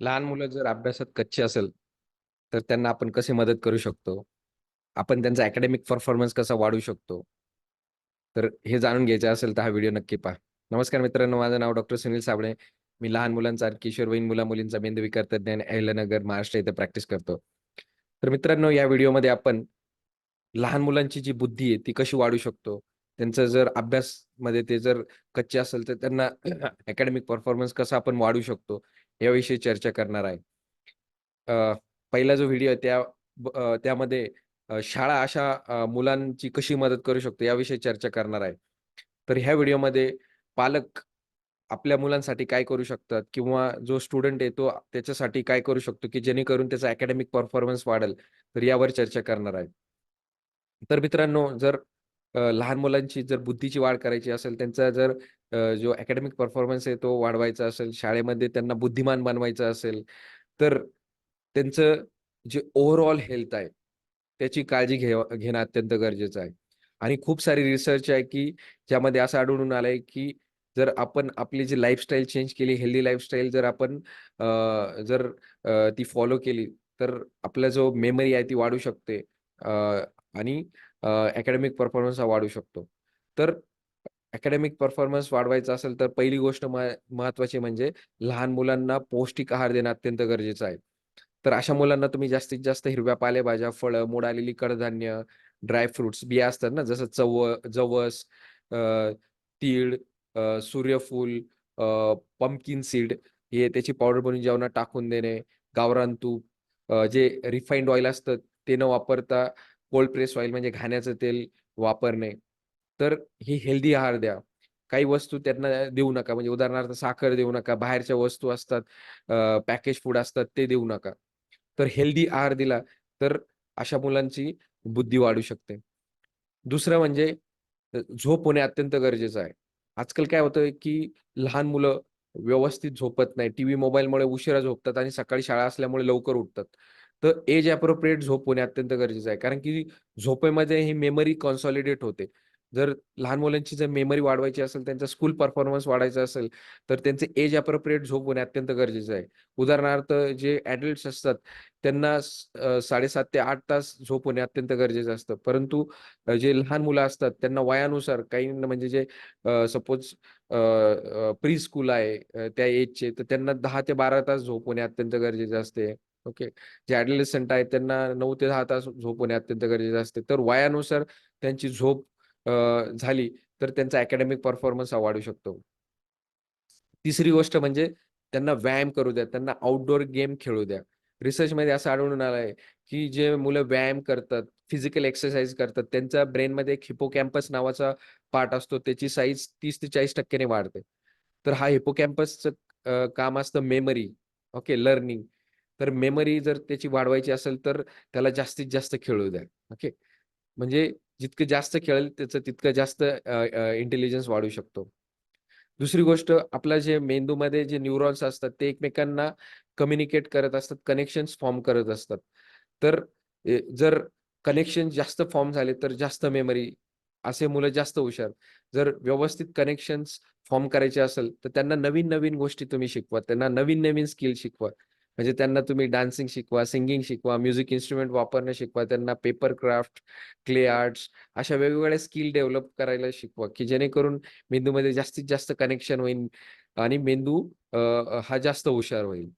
लहान मुलं जर अभ्यासात कच्चे असेल, तर त्यांना आपण कशी मदत करू शकतो? आपण त्यांचा अकॅडमिक परफॉर्मन्स कसा वाढवू शकतो? तर हे जाणून घ्यायचं असेल तर हा व्हिडिओ नक्की पहा. नमस्कार मित्रांनो, माझं नाव डॉक्टर सुनील साबळे. मी लहान मुलांचा आणि किशोरवयीन मुला-मुलींचा मेंदूविकार तज्ञ आणि अहिल्यानगर, महाराष्ट्र येथे प्रॅक्टिस करतो. तर मित्रांनो, या व्हिडिओमध्ये आपण लहान मुलांची जी बुद्धी आहे ती कशी वाढवू शकतो? त्यांचं जर अभ्यासमध्ये ते जर कच्चे असेल तर त्यांना अकॅडमिक परफॉर्मन्स कसा आपण वाढवू शकतो? याविषयी चर्चा करणार आहे. पहिला जो व्हिडिओ त्या त्यामध्ये शाळा अशा मुलांची कशी मदत करू शकतो याविषयी चर्चा करणार आहे. तर ह्या व्हिडिओमध्ये पालक आपल्या मुलांसाठी काय करू शकतात किंवा जो स्टुडंट आहे तो त्याच्यासाठी काय करू शकतो, की जेणेकरून त्याचा अकॅडमिक परफॉर्मन्स वाढेल, तर यावर चर्चा करणार आहे. तर मित्रांनो जर लहान मुलांची जर बुद्धीची वाढ करायची असेल, त्यांचा जर जो अकॅडमिक परफॉर्मन्स आहे तो वाढवायचा असेल, शाळेमध्ये त्यांना बुद्धिमान बनवायचं असेल, तर त्यांचं जे ओव्हरऑल हेल्थ आहे, त्याची काळजी घे घेणं अत्यंत गरजेचं आहे. आणि खूप सारी रिसर्च आहे, की ज्यामध्ये असं आढळून आलंय, की जर आपण आपली जी लाईफस्टाईल चेंज केली, हेल्दी लाईफस्टाईल जर आपण जर ती फॉलो केली, तर आपला जो मेमरी आहे ती वाढू शकते आणि अकॅडमिक परफॉर्मन्स हा वाढू शकतो. तर अकॅडमिक परफॉर्मन्स वाढवायचा असेल, तर पहिली गोष्ट महत्वाची म्हणजे लहान मुलांना पौष्टिक आहार देणं अत्यंत गरजेचं आहे. तर अशा मुलांना तुम्ही जास्तीत जास्त हिरव्या पालेभाज्या, फळं, मोड आलेली कडधान्य, ड्राय फ्रुट्स, बिया असतात ना, जसं चव जवस, तीळ, सूर्यफूल, पंपकिन सीड हे त्याची पावडर बनवून जेवणात टाकून देणे, गावरान तूप, जे रिफाइंड ऑइल असतं ते न वापरता कोल्ड प्रेस ऑइल म्हणजे घाण्याचं तेल वापरणे. तर ही हेल्दी आहार द्या. काही वस्तू त्यांना देऊ नका. म्हणजे उदाहरणार्थ साखर देऊ नका. बाहेरच्या वस्तू असतात, पॅकेज फूड असतात ते देऊ नका. तर हेल्दी आहार दिला तर अशा मुलांची बुद्धी वाढू शकते. दुसरं म्हणजे झोप होणे अत्यंत गरजेचं आहे. आजकाल काय होतंय, की लहान मुलं व्यवस्थित झोपत नाही. टीव्ही, मोबाईलमुळे उशिरा झोपतात आणि सकाळी शाळा असल्यामुळे लवकर उठतात. तर एज अप्रोप्रिएट झोप होणे अत्यंत गरजेचं आहे. कारण की झोपेमध्ये ही मेमरी कॉन्सॉलिडेट होते. जर लहान मुलांची जर मेमरी वाढवायची असेल, त्यांचा स्कूल परफॉर्मन्स वाढायचा असेल, तर त्यांचे एज अप्रोप्रिएट झोप होणे अत्यंत गरजेचं आहे. उदाहरणार्थ जे ॲडल्ट्स असतात त्यांना साडेसात ते आठ तास झोप होणे अत्यंत गरजेचं असतं. परंतु जे लहान मुलं असतात त्यांना वयानुसार काही म्हणजे जे सपोज प्री स्कूल आहे त्या एजचे तर त्यांना दहा ते 12 तास झोप होणे अत्यंत गरजेचे असते. ओके. जे ॲडोलेसंट आहेत त्यांना नऊ ते दहा तास झोप होणे अत्यंत गरजेचे असते. तर वयानुसार त्यांची झोप झाली तर त्यांचा अकॅडमिक परफॉर्मन्स वाढू शकतो. तिसरी गोष्ट म्हणजे त्यांना व्यायाम करू द्या. त्यांना आउटडोर गेम खेळू द्या. रिसर्चमध्ये असं आढळून आलं आहे, की जे मुलं व्यायाम करतात, फिजिकल एक्सरसाइज करतात, त्यांच्या ब्रेनमध्ये एक हिपोकॅम्पस नावाचा पार्ट असतो. त्याची साईज तीस ते चाळीस टक्क्याने वाढते. तर हा हिपो कॅम्पसचं काम असतं मेमरी, ओके, लर्निंग. तर मेमरी जर त्याची वाढवायची असेल, तर त्याला जास्तीत जास्त खेळू द्या. ओके. म्हणजे जितकं जास्त खेळेल त्याचं तितकं जास्त इंटेलिजन्स वाढू शकतो. दुसरी गोष्ट आपला जे मेंदूमध्ये जे न्यूरॉन्स असतात ते एकमेकांना कम्युनिकेट करत असतात, कनेक्शन्स फॉर्म करत असतात. तर जर कनेक्शन जास्त फॉर्म झाले तर जास्त मेमरी, असे मुलं जास्त हुशार. जर व्यवस्थित कनेक्शन्स फॉर्म करायचे असेल, तर त्यांना नवीन-नवीन गोष्टी तुम्ही शिकवा. त्यांना नवीन-नवीन स्किल शिकवा. म्हणजे त्यांना तुम्ही डान्सिंग शिकवा, सिंगिंग शिकवा, म्युझिक इन्स्ट्रुमेंट वापरणं शिकवा, त्यांना पेपर क्राफ्ट, क्ले आर्ट्स अशा वेगवेगळ्या स्किल डेव्हलप करायला शिकवा, की जेणेकरून मेंदूमध्ये जास्तीत जास्त कनेक्शन होईल आणि मेंदू हा जास्त हुशार होईल.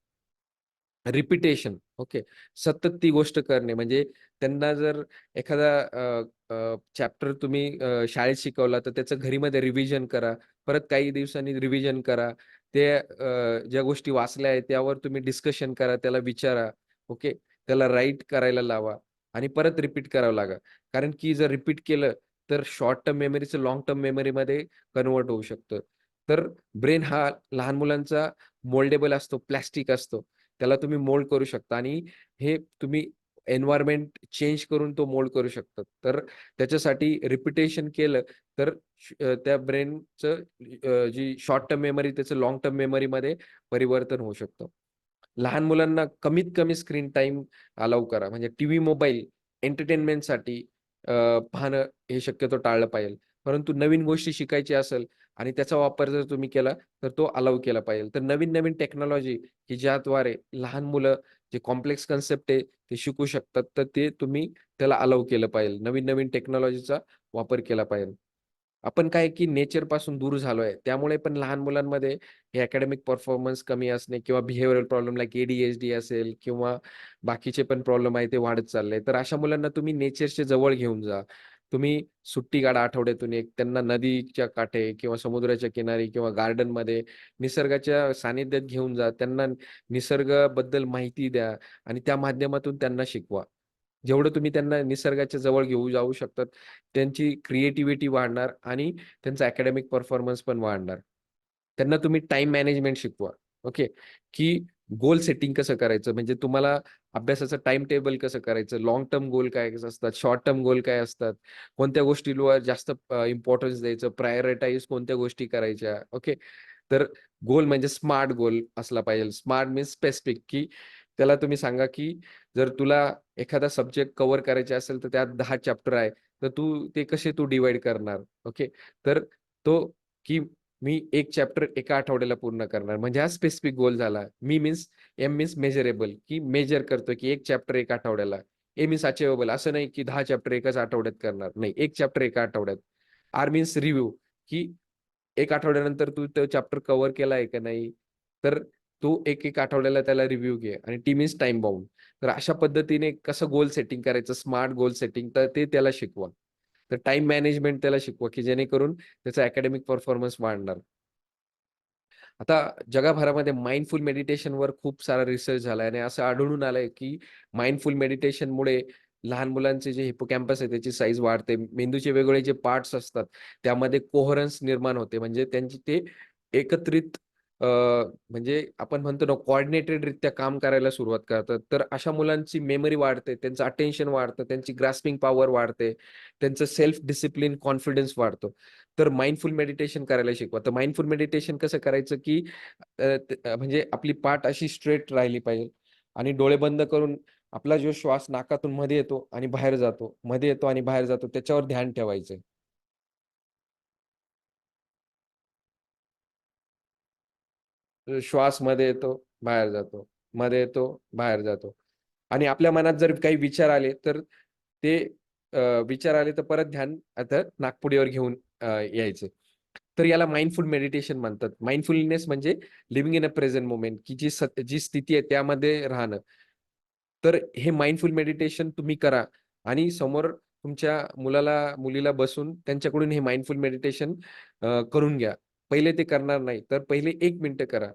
Repetition okay. सतत ती गोष्ट करणे म्हणजे त्यांना जर एखादा चॅप्टर तुम्ही शाळेत शिकवला तर त्याचं घरीमध्ये रिव्हिजन करा. परत काही दिवसांनी रिव्हिजन करा. ते ज्या गोष्टी वाचल्या आहेत त्यावर तुम्ही डिस्कशन करा, त्याला विचारा. ओके. त्याला राईट करायला लावा आणि परत रिपीट करावं लागा. कारण की जर रिपीट केलं तर शॉर्ट टर्म मेमरीचं लॉंग टर्म मेमरीमध्ये कन्व्हर्ट होऊ शकतं. तर ब्रेन हा लहान मुलांचा मोल्डेबल असतो, प्लॅस्टिक असतो. त्याला तुम्ही मोल्ड करू शकता आणि हे तुम्ही एन्व्हायरमेंट चेंज करून तो मोल्ड करू शकतात. तर त्याच्यासाठी रिपिटेशन केलं तर त्या ब्रेनचं जी शॉर्ट टर्म मेमरी त्याचं लॉंग टर्म मेमरीमध्ये परिवर्तन होऊ शकतं. लहान मुलांना कमीत कमी स्क्रीन टाईम अलाऊ करा. म्हणजे टीव्ही, मोबाईल एंटरटेनमेंटसाठी पाहणं हे शक्यतो टाळलं पाहिजे. परंतु नवीन गोष्टी शिकायची असेल आणि त्याचा वापर जर तुम्ही केला तर तो अलाऊ केला पाहिजे तर नवीन नवीन टेक्नॉलॉजी की ज्याद्वारे लहान मुलं जे कॉम्प्लेक्स कन्सेप्ट आहे ते शिकू शकतात. तर ते तुम्ही त्याला अलाऊ केलं पाहिजे. नवीन नवीन टेक्नॉलॉजीचा वापर केला पाहिजे. आपण काय की नेचरपासून दूर आहे. त्यामुळे पण लहान मुलांमध्ये हे अकॅडमिक परफॉर्मन्स कमी असणे किंवा बिहेवियरल प्रॉब्लेम लाईक एडीएचडी असेल किंवा बाकीचे पण प्रॉब्लेम आहे ते वाढत चालले. तर अशा मुलांना तुम्ही नेचरचे जवळ घेऊन जा. तुम्ही सुट्टी काढा आठवड्यातून एक. त्यांना नदीच्या काठे किंवा समुद्राच्या किनारी किंवा गार्डनमध्ये निसर्गाच्या सानिध्यात घेऊन जा. त्यांना निसर्गाबद्दल माहिती द्या आणि त्या माध्यमातून त्यांना शिकवा. जेवढं तुम्ही त्यांना निसर्गाच्या जवळ घेऊ जाऊ शकतात त्यांची क्रिएटिव्हिटी वाढणार आणि त्यांचा अकॅडमिक परफॉर्मन्स पण वाढणार. त्यांना तुम्ही टाइम मॅनेजमेंट शिकवा. ओके? की गोल सेटिंग कसं करायचं? म्हणजे तुम्हाला अभ्यासाचं टाइम टेबल कसं करायचं? लॉंग टर्म गोल काय असतात? शॉर्ट टर्म गोल काय असतात? कोणत्या गोष्टीवर जास्त इम्पॉर्टन्स द्यायचं? प्रायोरिटाईज कोणत्या गोष्टी करायच्या? ओके तर गोल म्हणजे स्मार्ट गोल असला पाहिजे. स्मार्ट मीन्स स्पेसिफिक की त्याला तुम्ही सांगा की जर तुला एखादा सब्जेक्ट कव्हर करायचे असेल तर त्यात दहा चॅप्टर आहे. तर तू ते कसे तू डिवाइड करणार? ओके तर तो की मी एक चॅप्टर एका आठवड्याला पूर्ण करणार. म्हणजे हा स्पेसिफिक गोल झाला. मी मीन्स एम मीन्स मेजरेबल की मेजर करतो की एक चॅप्टर एक आठवड्याला. ए मीन्स अचिवेबल असं नाही की दहा चॅप्टर एकाच आठवड्यात करणार. नाही एक चॅप्टर एका आठवड्यात. आर मीन्स रिव्ह्यू की एक आठवड्यानंतर तू तो चॅप्टर कव्हर केला आहे का नाही? तर तू एक एक आठवड्याला त्याला रिव्ह्यू घे. आणि टी मीन्स टाइम बाउंड तर अशा पद्धतीने कसं गोल सेटिंग करायचं? स्मार्ट गोल सेटिंग तर ते त्याला शिकवा. तर टाइम मॅनेजमेंट त्याला शिकवा की जेणेकरून त्याचा अकॅडमिक परफॉर्मन्स वाढणार. आता जगभरामध्ये माइंडफुल मेडिटेशनवर खूप सारा रिसर्च झालाय आणि असं आढळून आलंय की माइंडफुल मेडिटेशनमुळे लहान मुलांचे जे हिपोकॅम्पस आहे त्याची साईज वाढते. मेंदूचे वेगवेगळे जे पार्ट्स असतात त्यामध्ये कोहरन्स निर्माण होते. म्हणजे त्यांची ते एकत्रित म्हणजे आपण म्हणतो ना कॉर्डिनेटेड रित्या काम करायला सुरुवात करतात. तर अशा मुलांची मेमरी वाढते त्यांचं अटेन्शन वाढतं त्यांची ग्रास्पिंग पॉवर वाढते त्यांचं सेल्फ डिसिप्लिन कॉन्फिडन्स वाढतो. तर माइंडफुल मेडिटेशन करायला शिकवा. तर माइंडफुल मेडिटेशन कसं करायचं की म्हणजे आपली पाठ अशी स्ट्रेट राहिली पाहिजे आणि डोळे बंद करून आपला जो श्वास नाकातून मध्ये येतो आणि बाहेर जातो मध्ये येतो आणि बाहेर जातो त्याच्यावर ध्यान ठेवायचं श्वासमध्ये येतो बाहेर जातो. मध्ये येतो बाहेर जातो. आणि आपल्या मनात जर काही विचार आले तर ते विचार आले तर परत ध्यान आता नागपुडीवर घेऊन यायचे. तर याला माइंडफुल मेडिटेशन म्हणतात. माइंडफुलनेस म्हणजे living in a present moment की जी जी स्थिती आहे त्यामध्ये राहणं. तर हे माइंडफुल मेडिटेशन तुम्ही करा. आणि समोर तुमच्या मुलाला मुलीला बसून त्यांच्याकडून हे माइंडफुल मेडिटेशन करून घ्या. पहिले ते करणार नाही तर पहिले एक मिनटं करा.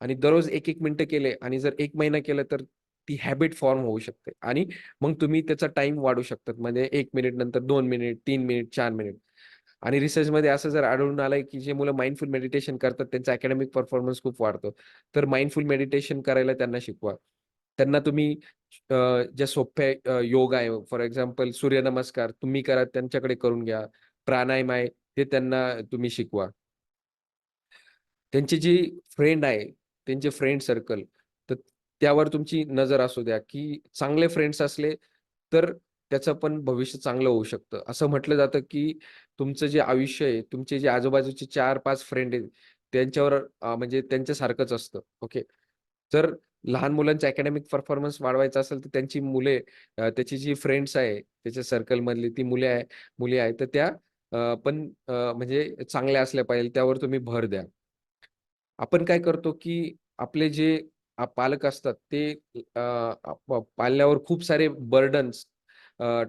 आणि दररोज एक एक मिनटं केले आणि जर एक महिना केलं तर ती हॅबिट फॉर्म होऊ शकते. आणि मग तुम्ही त्याचा टाइम वाढू शकतात. म्हणजे एक मिनिट नंतर दोन मिनिट तीन मिनिट चार मिनिट आणि रिसर्चमध्ये असं जर आढळून आलंय की जे मुलं माइंडफुल मेडिटेशन करतात त्यांचा अकॅडमिक परफॉर्मन्स खूप वाढतो. तर माइंडफुल मेडिटेशन करायला त्यांना शिकवा. त्यांना तुम्ही ज्या सोप्या योग आहे फॉर एक्झाम्पल सूर्यनमस्कार तुम्ही करा त्यांच्याकडे करून घ्या. प्राणायाम आहे ते त्यांना तुम्ही शिकवा. त्यांची जी फ्रेंड आहे त्यांचे फ्रेंड सर्कल तर त्यावर तुमची नजर असू द्या की चांगले फ्रेंड्स असले तर त्याचं पण भविष्य चांगलं होऊ शकतं. असं म्हटलं जातं की तुमचं जे आयुष्य आहे तुमचे जे आजूबाजूचे चार पाच फ्रेंड आहेत त्यांच्यावर म्हणजे त्यांच्यासारखंच असतं. ओके जर लहान मुलांचा अकॅडमिक परफॉर्मन्स वाढवायचा असेल तर त्यांची मुले त्याची जी फ्रेंड्स आहे त्याच्या सर्कल मधली ती मुले आहे मुली आहे तर त्या पण म्हणजे चांगल्या असल्या पाहिजे त्यावर तुम्ही भर द्या. आपण काय करतो की आपले जे पालक असतात ते पाल्यावर खूप सारे बर्डन्स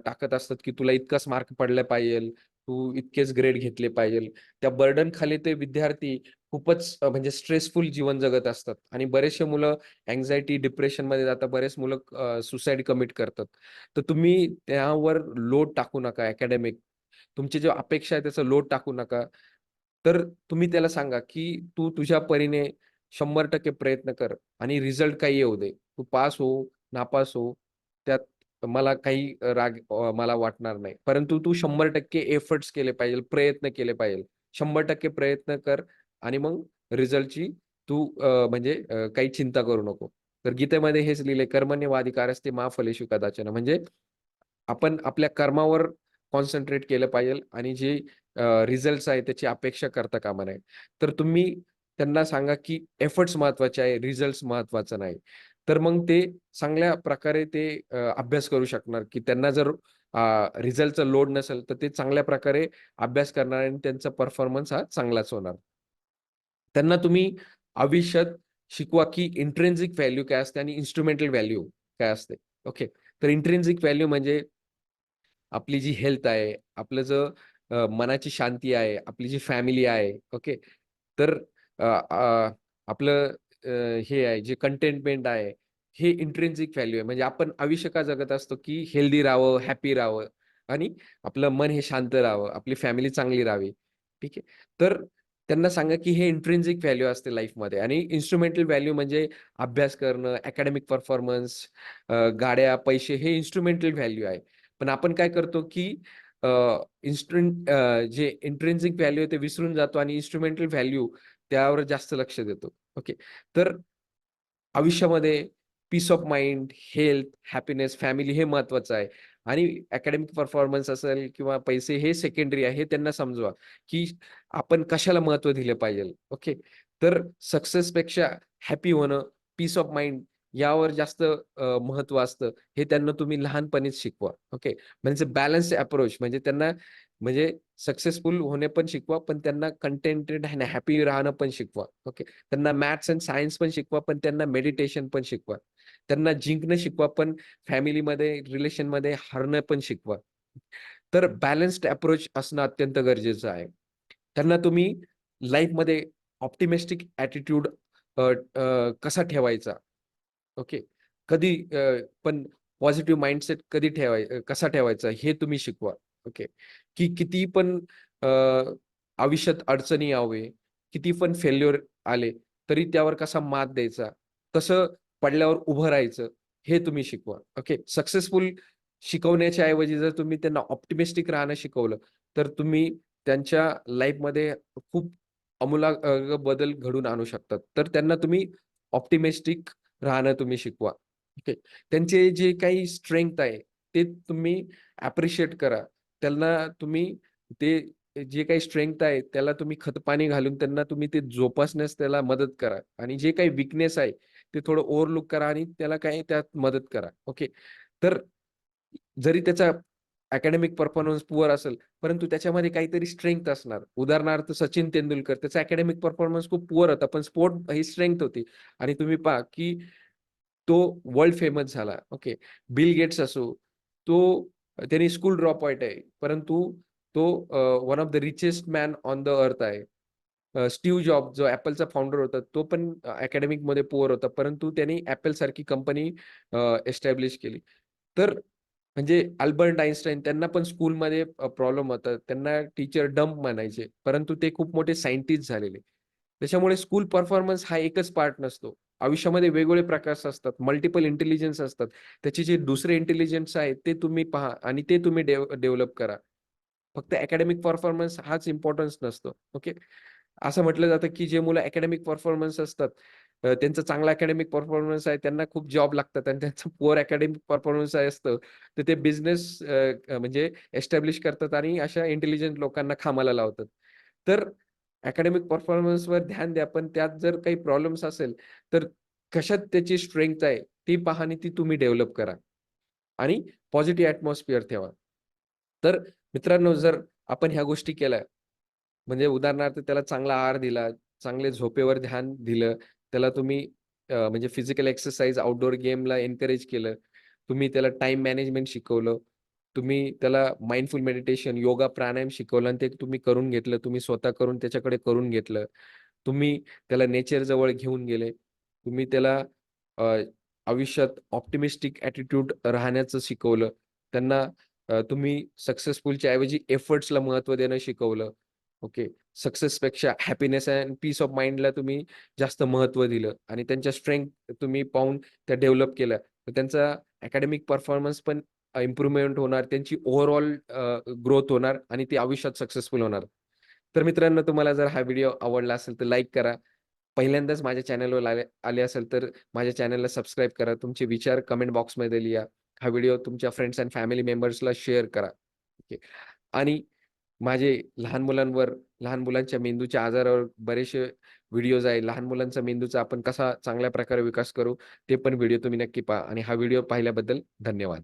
टाकत असतात की तुला इतकाच मार्क पडला पाहिजे तू इतकेच ग्रेड घेतले पाहिजे. त्या बर्डन खाली ते विद्यार्थी खूपच म्हणजे स्ट्रेसफुल जीवन जगत असतात. आणि बरेचसे मुलं अँझायटी डिप्रेशनमध्ये जातात बरेच मुलं सुसाईड कमिट करतात. तर तुम्ही त्यावर लोड टाकू नका अकॅडमिक तुमची जे अपेक्षा आहे त्याचा लोड टाकू नका. तर तुम्ही त्याला सांगा की तू तुझ्या परीने शंभर टक्के प्रयत्न कर आणि रिझल्ट काही येऊ दे. तू पास हो नापास हो त्यात मला काही राग मला वाटणार नाही. परंतु तू शंभर टक्के एफर्ट्स केले पाहिजे प्रयत्न केले पाहिजे. शंभर टक्के प्रयत्न कर आणि मग रिझल्टची तू म्हणजे काही चिंता करू नको. तर गीतेमध्ये हेच लिहिले कर्मण्य वाधिकार असते मा फलेशु कदाचन. म्हणजे आपण आपल्या कर्मावर कॉन्सन्ट्रेट केलं पाहिजे आणि जे रिझल्ट्स आहे त्याची अपेक्षा करता कामा नये. तर तुम्ही त्यांना सांगा, की एफर्ट्स महत्त्वाचे आहे, रिझल्ट्स महत्त्वाचा नाही. तर मग ते चांगल्या प्रकारे ते अभ्यास करू शकणार, की त्यांना जर रिझल्टचा लोड नसेल, तर ते चांगल्या प्रकारे अभ्यास करणार आणि त्यांचा परफॉर्मन्स हा चांगलाच होणार. त्यांना तुम्ही आयुष्यात शिकवा, की इंट्रेन्झिक व्हॅल्यू काय असते आणि इन्स्ट्रुमेंटल व्हॅल्यू काय असते. ओके. तर इंट्रेन्झिक व्हॅल्यू म्हणजे आपली जी हेल्थ आहे, आपलं जर मनाची शांती आहे, आपली जी फॅमिली आहे, ओके. तर आपलं हे आहे जे कंटेंटमेंट आहे, हे इंट्रेन्सिक व्हॅल्यू आहे. म्हणजे आपण आयुष्य का जगत असतो, की हेल्दी राहावं, हॅपी राहावं आणि आपलं मन हे शांत राहावं, आपली फॅमिली चांगली राहावी. ठीक आहे. तर त्यांना सांगा, की हे इंट्रेन्सिक व्हॅल्यू असते लाईफमध्ये आणि इन्स्ट्रुमेंटल व्हॅल्यू म्हणजे अभ्यास करणं, अकॅडमिक परफॉर्मन्स, गाड्या, पैसे हे इन्स्ट्रुमेंटल व्हॅल्यू आहे. पण आपण काय करतो, की इन्स्ट्रुमेंट जे इंट्रेन्सिक व्हॅल्यू आहे ते विसरून जातो आणि इन्स्ट्रुमेंटल व्हॅल्यू त्यावर जास्त लक्ष देतो. ओके. तर आयुष्यामध्ये peace of mind, health, happiness, family हे महत्त्वाचं आहे आणि अकॅडमिक परफॉर्मन्स असेल किंवा पैसे हे सेकंडरी आहे हे त्यांना समजवा, की आपण कशाला महत्त्व दिलं पाहिजे. ओके. तर सक्सेसपेक्षा हॅपी होणं, पीस ऑफ माइंड यावर जास्त महत्त्व महत्त्व असतं. हे त्यांना तुम्ही लहानपणीच शिकवा. ओके. म्हणजे बॅलन्स अप्रोच म्हणजे त्यांना म्हणजे सक्सेसफुल होणे पण शिकवा, पण त्यांना कंटेंटेड आणि हॅपी राहणं पण शिकवा. ओके. त्यांना मॅथ्स अँड सायन्स पण शिकवा, पण त्यांना मेडिटेशन पण शिकवा. त्यांना जिंकणं शिकवा, पण फॅमिलीमध्ये, रिलेशनमध्ये हरणं पण शिकवा. तर बॅलन्स्ड अप्रोच असणं अत्यंत गरजेचं आहे. त्यांना तुम्ही लाईफमध्ये ऑप्टिमिस्टिक ॲटिट्यूड कसा ठेवायचा? ओके. कधी पण पॉझिटिव्ह माइंडसेट कधी ठेवाय कसा ठेवायचा हे तुम्ही शिकवा. ओके. की किती पण आयुष्यात अडचणी यावे, किती पण फेल्युअर आले, तरी त्यावर कसा मात द्यायचा, कसं पडल्यावर उभं राहायचं, हे तुम्ही शिकवा. ओके. सक्सेसफुल शिकवण्याच्या ऐवजी जर तुम्ही त्यांना ऑप्टिमिस्टिक राहणं शिकवलं, तर तुम्ही त्यांच्या लाईफमध्ये खूप अमूला बदल घडून आणू शकतात. तर त्यांना तुम्ही ऑप्टिमिस्टिक राहणं तुम्ही शिकवा. ओके. त्यांचे जे काही स्ट्रेंथ आहे, ते तुम्ही ॲप्रिशिएट करा. त्यांना तुम्ही ते जे काही स्ट्रेंथ आहे, त्याला तुम्ही खतपाणी घालून त्यांना तुम्ही ते जोपासण्यास त्याला मदत करा आणि जे काही विकनेस आहे, ते थोडं ओव्हरलुक करा आणि त्याला काही त्यात मदत करा. ओके. तर जरी त्याचा अकॅडमिक परफॉर्मन्स पुअर असेल, परंतु त्याच्यामध्ये काहीतरी स्ट्रेंथ असणार. उदाहरणार्थ सचिन तेंडुलकर त्याचा अकॅडमिक परफॉर्मन्स खूप पुअर होता, पण स्पोर्ट ही स्ट्रेंथ होती आणि तुम्ही पहा, की तो वर्ल्ड फेमस झाला. ओके. बिल गेट्स असो, तो त्यांनी स्कूल ड्रॉप आउट आहे, परंतु तो one of the richest man on the earth आहे. स्टीव स्टीव्ह जॉब जो Appleचा फाउंडर होता, तो पण अकॅडमिकमध्ये पुअर होता, परंतु त्यांनी Appleसारखी कंपनी एस्टॅब्लिश केली. तर म्हणजे अल्बर्ट आईन्स्टाईन त्यांना पण स्कूलमध्ये प्रॉब्लेम होता. त्यांना टीचर डम्प म्हणायचे, परंतु ते खूप मोठे सायंटिस्ट झालेले. त्याच्यामुळे स्कूल परफॉर्मन्स हा एकच पार्ट नसतो. आयुष्यामध्ये वेगवेगळे प्रकार असतात. मल्टिपल इंटेलिजन्स असतात. त्याचे जे दुसरे इंटेलिजन्स आहेत, ते तुम्ही पहा आणि ते तुम्ही डेव्हलप करा. फक्त अकॅडमिक परफॉर्मन्स हाच इम्पॉर्टन्स नसतो. ओके. असं म्हटलं जातं, की जे मुलं अकॅडमिक परफॉर्मन्स असतात, त्यांचा चांगला अकॅडमिक परफॉर्मन्स आहे, त्यांना खूप जॉब लागतात आणि त्यांचं पुअर अकॅडमिक परफॉर्मन्स असतं, तर ते बिझनेस म्हणजे एस्टॅब्लिश करतात आणि अशा इंटेलिजंट लोकांना खामाला लावतात. तर अकॅडमिक परफॉर्मन्सवर ध्यान द्या, पण त्यात जर काही प्रॉब्लेम्स असेल, तर कशात त्याची स्ट्रेंथ आहे, ती पहा आणि ती तुम्ही डेव्हलप करा आणि पॉझिटिव्ह ॲटमॉस्फिअर ठेवा. तर मित्रांनो, जर आपण ह्या गोष्टी केल्या, म्हणजे उदाहरणार्थ त्याला चांगला आहार दिला, चांगले झोपेवर ध्यान दिलं, त्याला तुम्ही म्हणजे फिजिकल एक्सरसाइज, आउटडोर गेमला एन्करेज केलं, तुम्ही त्याला टाइम मॅनेजमेंट शिकवलं, तुम्ही त्याला माइंडफुल मेडिटेशन, योगा, प्राणायाम शिकवलं आणि ते तुम्ही करून घेतलं, तुम्ही स्वतः करून त्याच्याकडे करून घेतलं. तुम्ही त्याला नेचर जवळ घेऊन गेले. तुम्ही त्याला आयुष्यात ऑप्टिमिस्टिक ॲटिट्यूड राहण्याचं शिकवलं. त्यांना तुम्ही सक्सेसफुलच्या ऐवजी एफर्ट्सला महत्त्व देणं शिकवलं. ओके. सक्सेसपेक्षा हॅपीनेस अँड पीस ऑफ माइंडला तुम्ही जास्त महत्त्व दिलं आणि त्यांच्या स्ट्रेंथ तुम्ही पाहून त्या डेव्हलप केल्या. तर त्यांचा अकॅडमिक परफॉर्मन्स पण इम्प्रूव्हमेंट होणार. त्यांची ओव्हरऑल ग्रोथ होणार आणि ते आयुष्यात सक्सेसफुल होणार. तर मित्रांनो, तुम्हाला जर हा व्हिडिओ आवडला असेल तर लाईक करा. पहिल्यांदाच माझ्या चॅनलवर आले आले असेल तर माझ्या चॅनलला सबस्क्राईब करा. तुमचे विचार कमेंट बॉक्समध्ये लिहा. हा व्हिडिओ तुमच्या फ्रेंड्स अँड फॅमिली मेंबर्सला शेअर करा. ओके. आणि माझे लहान मुलांवर, लहान मुलांच्या मेंदूच्या आजारावर बरेचसे व्हिडिओज आहे. लहान मुलांचा मेंदूचा आपण कसा चांगल्या प्रकारे विकास करू, ते पण व्हिडिओ तुम्ही नक्की पहा आणि हा व्हिडिओ पाहिल्याबद्दल धन्यवाद.